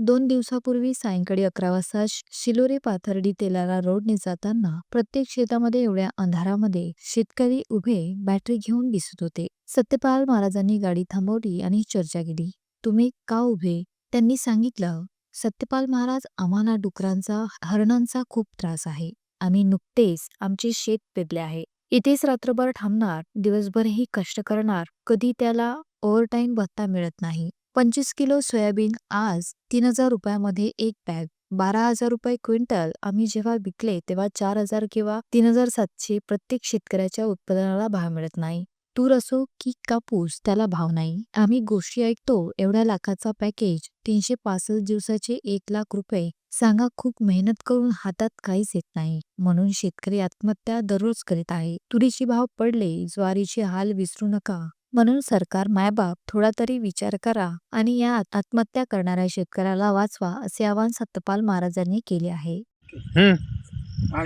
दोन दिवसापूर्वी सायंकाळी अकरा वाजता शिलोरे पाथर्डी तेलारा रोडने जाताना प्रत्येक शेतामध्ये एवढ्या अंधारामध्ये शेतकरी उभे बॅटरी घेऊन दिसत होते. सत्यपाल महाराजांनी गाडी थांबवली आणि चर्चा केली. तुम्ही का उभे त्यांनी सांगितलं सत्यपाल महाराज आम्हाला डुकरांचा हरणांचा खूप त्रास आहे. आम्ही नुकतेच आमचे शेत पेरले आहे. इथेच रात्रभर थांबणार दिवसभरही कष्ट करणार कधी त्याला ओव्हरटाईम भत्ता मिळत नाही. पंचवीस किलो सोयाबीन आज तीन हजार रुपयामध्ये एक बॅग बारा हजार रुपये क्विंटल आम्ही जेव्हा विकले तेव्हा चार हजार किंवा तीन हजार सातशे प्रत्येक शेतकऱ्याच्या उत्पादनाला भाव मिळत नाही. तूर असो की कापूस त्याला भाव नाही. आम्ही गोष्टी ऐकतो एवढ्या लाखाचा पॅकेज तीनशे पासष्ट दिवसाचे एक लाख रुपये. सांगा खूप मेहनत करून हातात काहीच येत नाही. म्हणून शेतकरी आत्महत्या दररोज करीत आहे. तुरीची भाव पडले ज्वारीचे हाल विसरू नका. म्हणून सरकार मायबाप थोडा तरी विचार करा आणि या आत्महत्या करणाऱ्या शेतकऱ्याला वाचवा असे आवाहन सत्यपाल महाराजांनी केले आहे.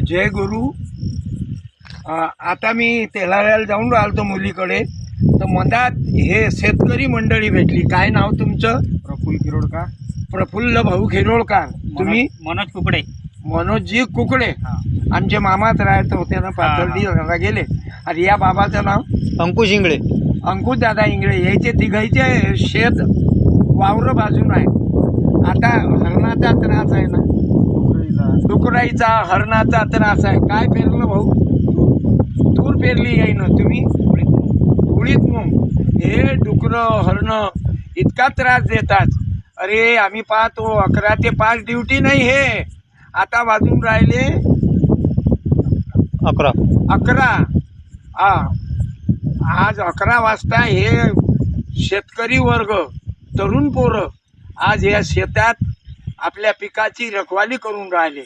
जय गुरु. आता मी तेलाऱ्याला जाऊन राहिलो मुलीकडे. तर मधात हे शेतकरी मंडळी भेटली. काय नाव तुमचं? प्रफुल्ल किरोडका प्रफुल्ल भाऊ खिरोळकार तुम्ही? मनोज कुकडे. मनोजजी कुकडे. हा. आमचे मामाच राहत होते ना पाथर्डी गेले. आणि या बाबाचं नाव? अंकुश इंगळे. अंकुश दादा इंगळे यायचे तिघायचे शेत वावर बाजून आहे. आता हरणाचा त्रास आहे ना. डुकराईचा हरणाचा त्रास आहे. काय पेरलं भाऊ? तूर पेरली आहे ना तुम्ही? उडीत मग. हे डुकरं हरणं इतका त्रास देतात. अरे आम्ही पाहतो अकरा ते पाच ड्युटी नाही हे. आता वाजून राहिले अकरा. अकरा. हा. आज अकरा वाजता हे शेतकरी वर्ग तरुण पोरं आज या शेतात आपल्या पिकाची रखवाली करून राहिले.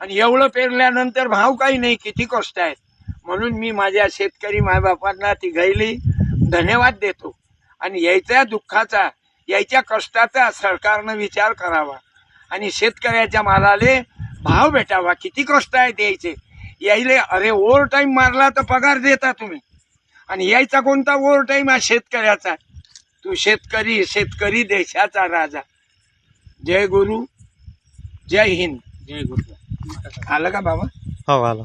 आणि एवढं पेरल्यानंतर भाव काही नाही किती कष्ट आहेत. म्हणून मी माझ्या शेतकरी मायबापांना ती धन्यवाद देतो. आणि यायच्या दुःखाचा यायच्या कष्टाचा सरकारनं विचार करावा. आणि शेतकऱ्याच्या मालाले भाव भेटावा. किती कष्ट आहेत यायचे. यायले अरे ओव्हर टाईम मारला तर पगार देता तुम्ही. आणि यायचा कोणता ओव्हर टाईम हा शेतकऱ्याचा? तू शेतकरी शेतकरी देशाचा राजा. जय गुरु जय हिंद. जय गुरु. आलं का बाबा? हो आला.